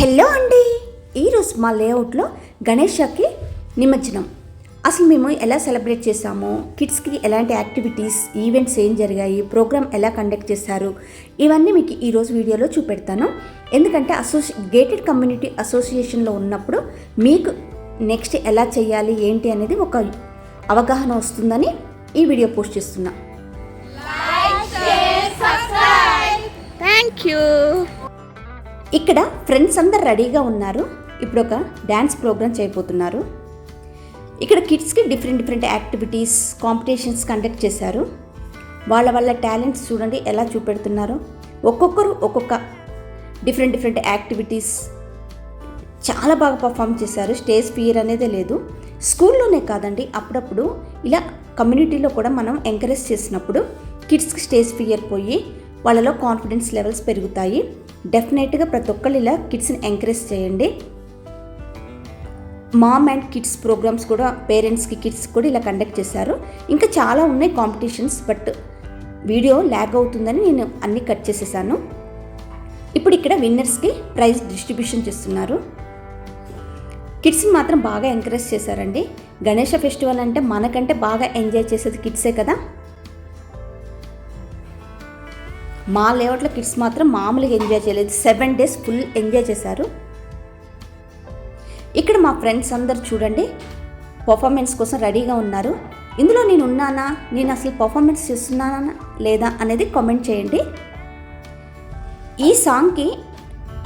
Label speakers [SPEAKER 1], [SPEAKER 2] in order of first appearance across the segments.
[SPEAKER 1] Hello అండి. ఈరోజు మా లేఅవుట్లో గణేషకి నిమజ్జనం. అసలు మేము ఎలా సెలబ్రేట్ చేసాము కిడ్స్కి ఎలాంటి యాక్టివిటీస్ ఈవెంట్స్ ఏం జరిగాయి? ప్రోగ్రామ్ ఎలా కండక్ట్ చేశారు? ఇవన్నీ మీకు ఈరోజు వీడియోలో చూపెడతాను. ఎందుకంటే అసోసి గేటెడ్ కమ్యూనిటీ అసోసియేషన్లో ఉన్నప్పుడు మీకు నెక్స్ట్ ఎలా చేయాలి ఏంటి అనేది ఒక అవగాహన వస్తుందని ఈ వీడియో పోస్ట్ చేస్తున్నా.
[SPEAKER 2] థ్యాంక్ యూ
[SPEAKER 1] ఇక్కడ ఫ్రెండ్స్ అందరు రెడీగా ఉన్నారు. ఇప్పుడు ఒక డ్యాన్స్ ప్రోగ్రామ్ చేయబోతున్నారు. ఇక్కడ కిడ్స్కి different different activities competitions conduct చేశారు. వాళ్ళ వాళ్ళ టాలెంట్స్ చూడండి ఎలా చూపెడుతున్నారో. ఒక్కొక్కరు ఒక్కొక్క డిఫరెంట్ డిఫరెంట్ యాక్టివిటీస్ చాలా బాగా పర్ఫామ్ చేశారు. స్టేజ్ ఫియర్ అనేదే లేదు. స్కూల్లోనే కాదండి అప్పుడప్పుడు ఇలా కమ్యూనిటీలో కూడా మనం ఎంకరేజ్ చేసినప్పుడు కిడ్స్కి స్టేజ్ ఫియర్ పోయి వాళ్ళలో కాన్ఫిడెన్స్ లెవెల్స్ పెరుగుతాయి. డెఫినెట్గా ప్రతి ఒక్కళ్ళు ఇలా కిడ్స్ని ఎంకరేజ్ చేయండి. మామ్ అండ్ కిడ్స్ ప్రోగ్రామ్స్ కూడా పేరెంట్స్కి కిడ్స్ కూడా ఇలా కండక్ట్ చేశారు. ఇంకా చాలా ఉన్నాయి కాంపిటీషన్స్ బట్ వీడియో ల్యాగ్ అవుతుందని నేను అన్నీ కట్ చేసేసాను. ఇప్పుడు ఇక్కడ విన్నర్స్కి ప్రైజ్ డిస్ట్రిబ్యూషన్ చేస్తున్నారు. కిడ్స్ని మాత్రం బాగా ఎంకరేజ్ చేశారండి. గణేష ఫెస్టివల్ అంటే మనకంటే బాగా ఎంజాయ్ చేసేది కిడ్సే కదా. మా లేఅవుట్లో కిడ్స్ మాత్రం మామూలుగా ఎంజాయ్ చేయలేదు. సెవెన్ డేస్ ఫుల్ ఎంజాయ్ చేశారు. ఇక్కడ మా ఫ్రెండ్స్ అందరు చూడండి పర్ఫార్మెన్స్ కోసం రెడీగా ఉన్నారు. ఇందులో నేను ఉన్నానా? నేను అసలు పర్ఫార్మెన్స్ చేస్తున్నానా లేదా అనేది కామెంట్ చేయండి. ఈ సాంగ్కి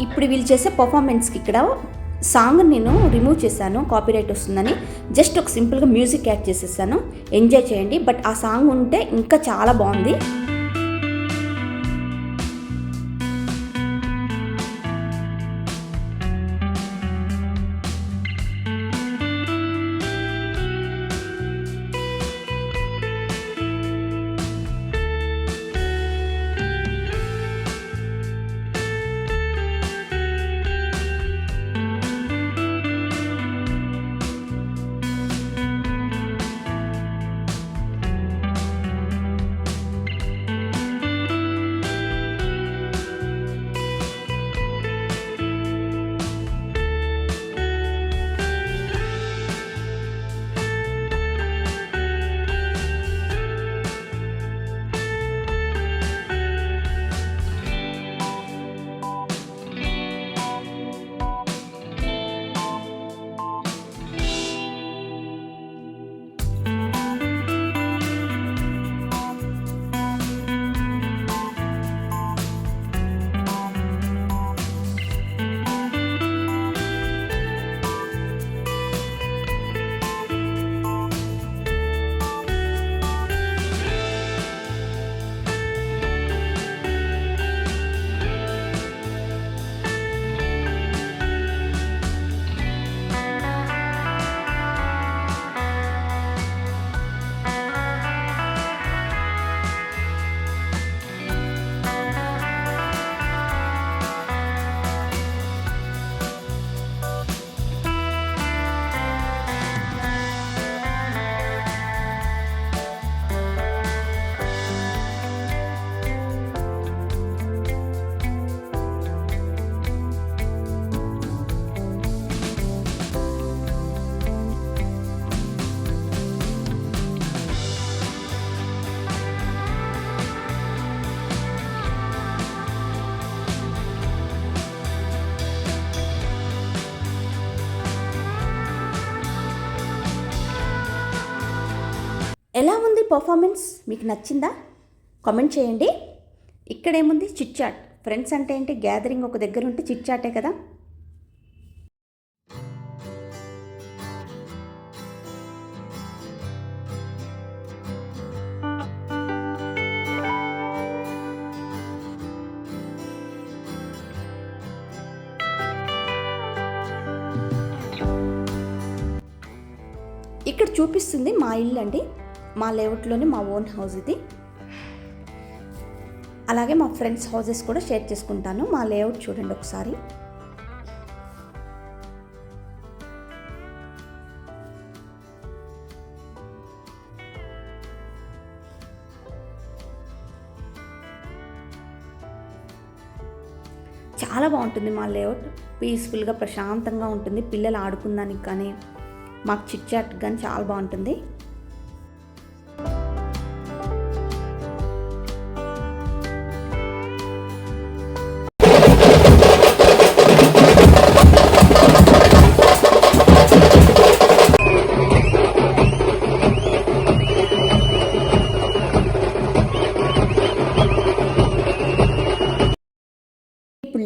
[SPEAKER 1] ఇప్పుడు వీళ్ళు చేసే పర్ఫార్మెన్స్కి ఇక్కడ సాంగ్ నేను రిమూవ్ చేశాను కాపీరైట్ వస్తుందని. జస్ట్ ఒక సింపుల్గా మ్యూజిక్ యాడ్ చేసేసాను. ఎంజాయ్ చేయండి. బట్ ఆ సాంగ్ ఉంటే ఇంకా చాలా బాగుంది. ఎలా ఉంది పర్ఫార్మెన్స్ మీకు నచ్చిందా? కామెంట్ చేయండి. ఇక్కడేముంది? చిట్ చాట్ ఫ్రెండ్స్ అంటే ఏంటి? గ్యాదరింగ్ ఒక దగ్గర ఉంటే చిట్ చాటే కదా? ఇక్కడ చూపిస్తుంది మా ఇల్లు అండి. మా లేఅవుట్లోనే మా ఓన్ హౌస్ ఇది. అలాగే మా ఫ్రెండ్స్ హౌసెస్ కూడా షేర్ చేసుకుంటాను. మా లేఅవుట్ చూడండి ఒకసారి. చాలా బాగుంటుంది మా లేఅవుట్. పీస్ఫుల్గా ప్రశాంతంగా ఉంటుంది. పిల్లలు ఆడుకుందానికి కానీ మాకు చిట్ చాట్ కానీ చాలా బాగుంటుంది.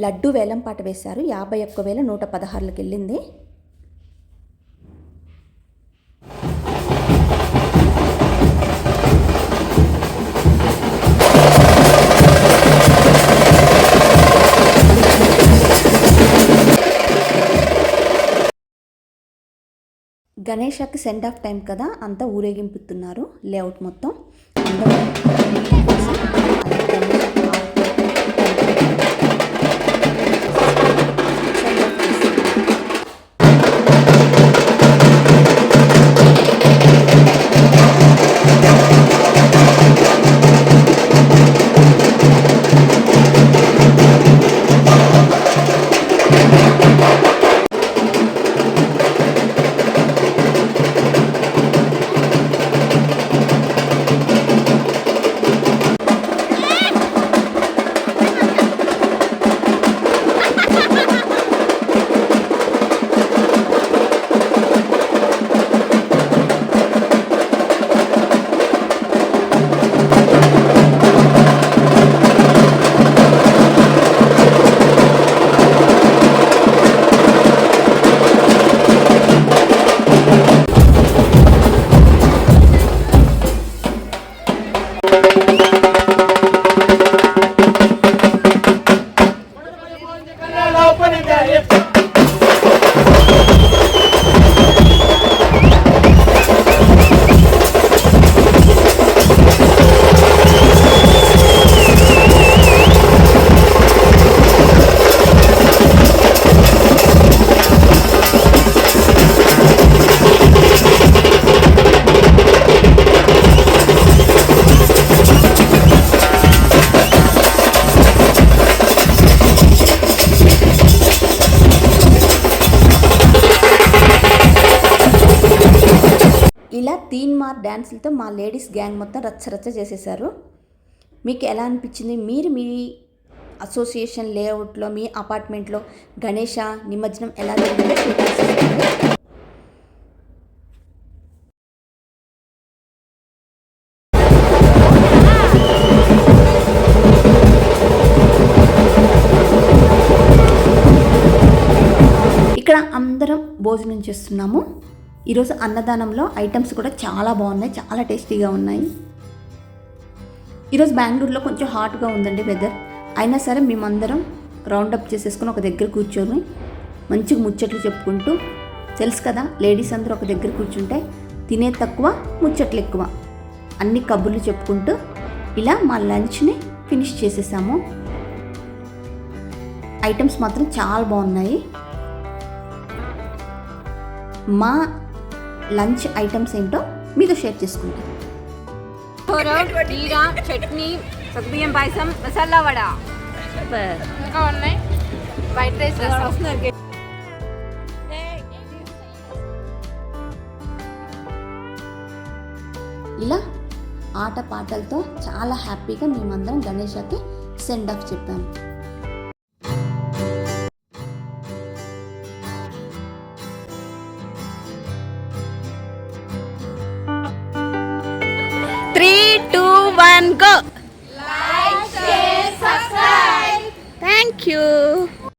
[SPEAKER 1] లడ్డు వేలం పాట వేశారు. యాభై ఒక్క వేల నూట పదహారులకు వెళ్ళింది. గణేషకి సెండ్ ఆఫ్ టైం కదా అంతా ఊరేగింపుతున్నారు లేఅవుట్ మొత్తం. అందరూ ఇలా తీన్ మార్ డ్యాన్సులతో మా లేడీస్ గ్యాంగ్ మొత్తం రచ్చ రచ్చ చేసేసారు మీకు ఎలా అనిపించింది? మీరు మీ అసోసియేషన్ లేఅవుట్లో మీ అపార్ట్మెంట్లో గణేష నిమజ్జనం ఎలా జరిగిందో? ఇక్కడ అందరం భోజనం చేస్తున్నాము. ఈరోజు అన్నదానంలో ఐటమ్స్ కూడా చాలా బాగున్నాయి చాలా టేస్టీగా ఉన్నాయి. ఈరోజు బెంగళూరులో కొంచెం హాట్గా ఉందండి వెదర్ అయినా సరే మేమందరం రౌండప్ చేసేసుకుని ఒక దగ్గర కూర్చొని మంచిగా ముచ్చట్లు చెప్పుకుంటూ తెలుసు కదా లేడీస్ అందరూ ఒక దగ్గర కూర్చుంటే తినే తక్కువ ముచ్చట్లు ఎక్కువ. అన్ని కబుర్లు చెప్పుకుంటూ ఇలా మా లంచ్ని ఫినిష్ చేసేసాము. ఐటమ్స్ మాత్రం చాలా బాగున్నాయి. మా లంచ్ ఐటమ్స్ ఏంటో మీతో షేర్ చేసుకుంటాం.
[SPEAKER 2] కూర బీర చట్నీ సగ్బియ్యం పాయసం మసాలా వడ. ఇంకా ఉన్నాయి. వైట్ రైస్ వస్తున్నారు
[SPEAKER 1] ఇలా ఆట పాటలతో చాలా హ్యాపీగా మేమందరం గణేషకి సెండ్ ఆఫ్ చెప్పాము
[SPEAKER 2] 个